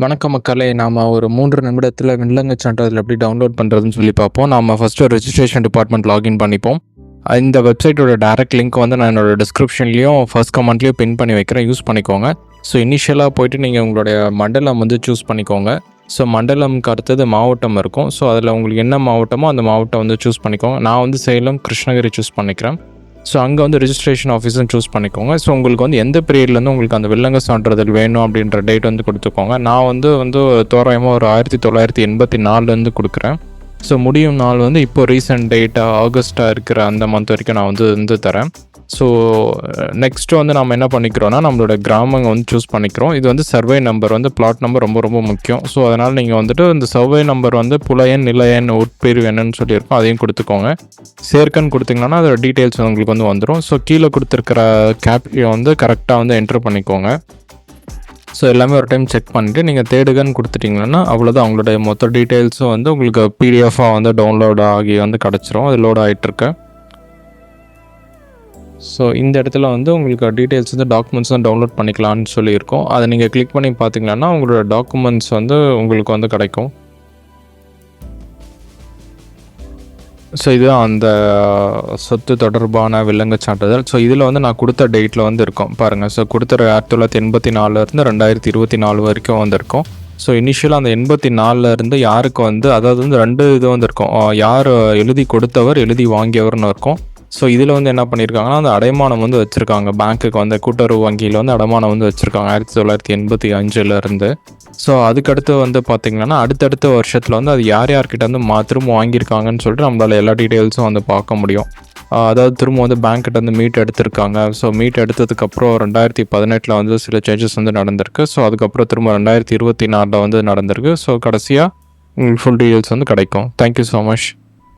வணக்கம் மக்களே நாம் ஒரு மூன்று நிமிடத்தில் வில்லங்க சான்றிதழ் எப்படி டவுன்லோட் பண்ணுறதுன்னு சொல்லி பார்ப்போம். நாம் ஃபஸ்ட்டு ரெஜிஸ்ட்ரேஷன் டிபார்ட்மெண்ட் லாகின் பண்ணிப்போம். இந்த வெப்சைட்டோட டேரக்ட் லிங்க் வந்து நான் என்னோட டிஸ்கிரிப்ஷன்லேயும் ஃபர்ஸ்ட் கமெண்ட்லேயும் பின் பண்ணி வைக்கிறேன். யூஸ் பண்ணிக்கோங்க. ஸோ இனிஷியலாக போயிட்டு நீங்கள் உங்களுடைய மண்டலம் வந்து சூஸ் பண்ணிக்கோங்க. ஸோ மண்டலம்க்கு அடுத்தது மாவட்டம் இருக்கும். ஸோ அதில் உங்களுக்கு என்ன மாவட்டமோ அந்த மாவட்டம் வந்து சூஸ் பண்ணிக்கோங்க. நான் வந்து சேலம் கிருஷ்ணகிரி சூஸ் பண்ணிக்கிறேன். ஸோ அங்கே வந்து ரிஜிஸ்ட்ரேஷன் ஆஃபீஸும் சூஸ் பண்ணிக்கோங்க. ஸோ உங்களுக்கு வந்து எந்த பீரியட்லேருந்து உங்களுக்கு அந்த வில்லங்க சான்றிதழ் வேணும் அப்படின்ற டேட் வந்து கொடுத்துக்கோங்க. நான் வந்து வந்து தோராயமாக ஒரு ஆயிரத்தி தொள்ளாயிரத்தி எண்பத்தி நாலுலேருந்து கொடுக்குறேன். ஸோ முடியும் நாள் வந்து இப்போ ரீசெண்ட் டேட்டாக ஆகஸ்ட்டாக இருக்கிற அந்த மந்த் வரைக்கும் நான் வந்து வந்து தரேன். ஸோ நெக்ஸ்ட்டு வந்து நம்ம என்ன பண்ணிக்கிறோன்னா நம்மளோட கிராமங்க வந்து சூஸ் பண்ணிக்கிறோம். இது வந்து சர்வே நம்பர் வந்து பிளாட் நம்பர் ரொம்ப ரொம்ப முக்கியம். ஸோ அதனால் நீங்கள் வந்துட்டு இந்த சர்வே நம்பர் வந்து புலையன் நிலையன் உட்பிரிவு என்னன்னு சொல்லியிருக்கோம். அதையும் கொடுத்துக்கோங்க. சேர்க்கன்னு கொடுத்தீங்கன்னா அதோட டீட்டெயில்ஸ் உங்களுக்கு வந்து வந்துடும் ஸோ கீழே கொடுத்துருக்கிற கேப்யை வந்து கரெக்டாக வந்து என்ட்ரு பண்ணிக்கோங்க. ஸோ எல்லாமே ஒரு டைம் செக் பண்ணிவிட்டு நீங்கள் தேடுகன்னு கொடுத்துட்டிங்கன்னா அவ்வளோதான் அவங்களுடைய மொத்த டீட்டெயில்ஸும் வந்து உங்களுக்கு பிடிஎஃபாக வந்து டவுன்லோட் ஆகி வந்து கிடச்சிரும். அது லோட் ஆகிட்டுருக்கு ஸோ இந்த இடத்துல வந்து உங்களுக்கு டீட்டெயில்ஸ் வந்து டாக்குமெண்ட்ஸ் தான் டவுன்லோட் பண்ணிக்கலாம்னு சொல்லியிருக்கோம். அதை நீங்கள் கிளிக் பண்ணி பார்த்தீங்கன்னா உங்களோட டாக்குமெண்ட்ஸ் வந்து உங்களுக்கு வந்து கிடைக்கும். ஸோ இதுதான் அந்த uh, சொத்து தொடர்பான விலங்கு சான்றிதழ். ஸோ இதில் வந்து நான் கொடுத்த டேட்டில் வந்து இருக்கும். பாருங்கள் ஸோ கொடுத்த ஆயிரத்தி தொள்ளாயிரத்தி எண்பத்தி நாலுலேருந்து ரெண்டாயிரத்தி இருபத்தி நாலு வரைக்கும் வந்திருக்கும். ஸோ இனிஷியலாக அந்த எண்பத்தி நாலுலேருந்து யாருக்கு வந்து அதாவது வந்து ரெண்டு இது வந்திருக்கும். Uh, யார் எழுதி கொடுத்தவர் எழுதி வாங்கியவர்னு இருக்கும். ஸோ இதில் வந்து என்ன பண்ணியிருக்காங்கன்னா அந்த அடைமானம் வந்து வச்சுருக்காங்க. பேங்க்குக்கு வந்து கூட்டுறவு வங்கியில் வந்து அடைமானம் வந்து வச்சுருக்காங்க ஆயிரத்தி தொள்ளாயிரத்தி எண்பத்தி அஞ்சுலேருந்து. ஸோ அதுக்கடுத்து வந்து பார்த்திங்கன்னா அடுத்தடுத்த வருஷத்தில் வந்து அது யார் யார்கிட்ட வந்து மா திரும்ப வாங்கியிருக்காங்கன்னு சொல்லிட்டு நம்மளால் எல்லா டீட்டெயில்ஸும் வந்து பார்க்க முடியும். அதாவது திரும்ப வந்து பேங்க்கிட்ட வந்து மீட் எடுத்திருக்காங்க. ஸோ மீட் எடுத்ததுக்கப்புறம் ரெண்டாயிரத்தி பதினெட்டில் வந்து சில சேஞ்சஸ் வந்து நடந்திருக்கு. ஸோ அதுக்கப்புறம் திரும்ப ரெண்டாயிரத்தி இருபத்தி நாலில் வந்து நடந்திருக்கு. ஸோ கடைசியாக உங்களுக்கு ஃபுல் டீட்டெயில்ஸ் வந்து கிடைக்கும். Thank you so much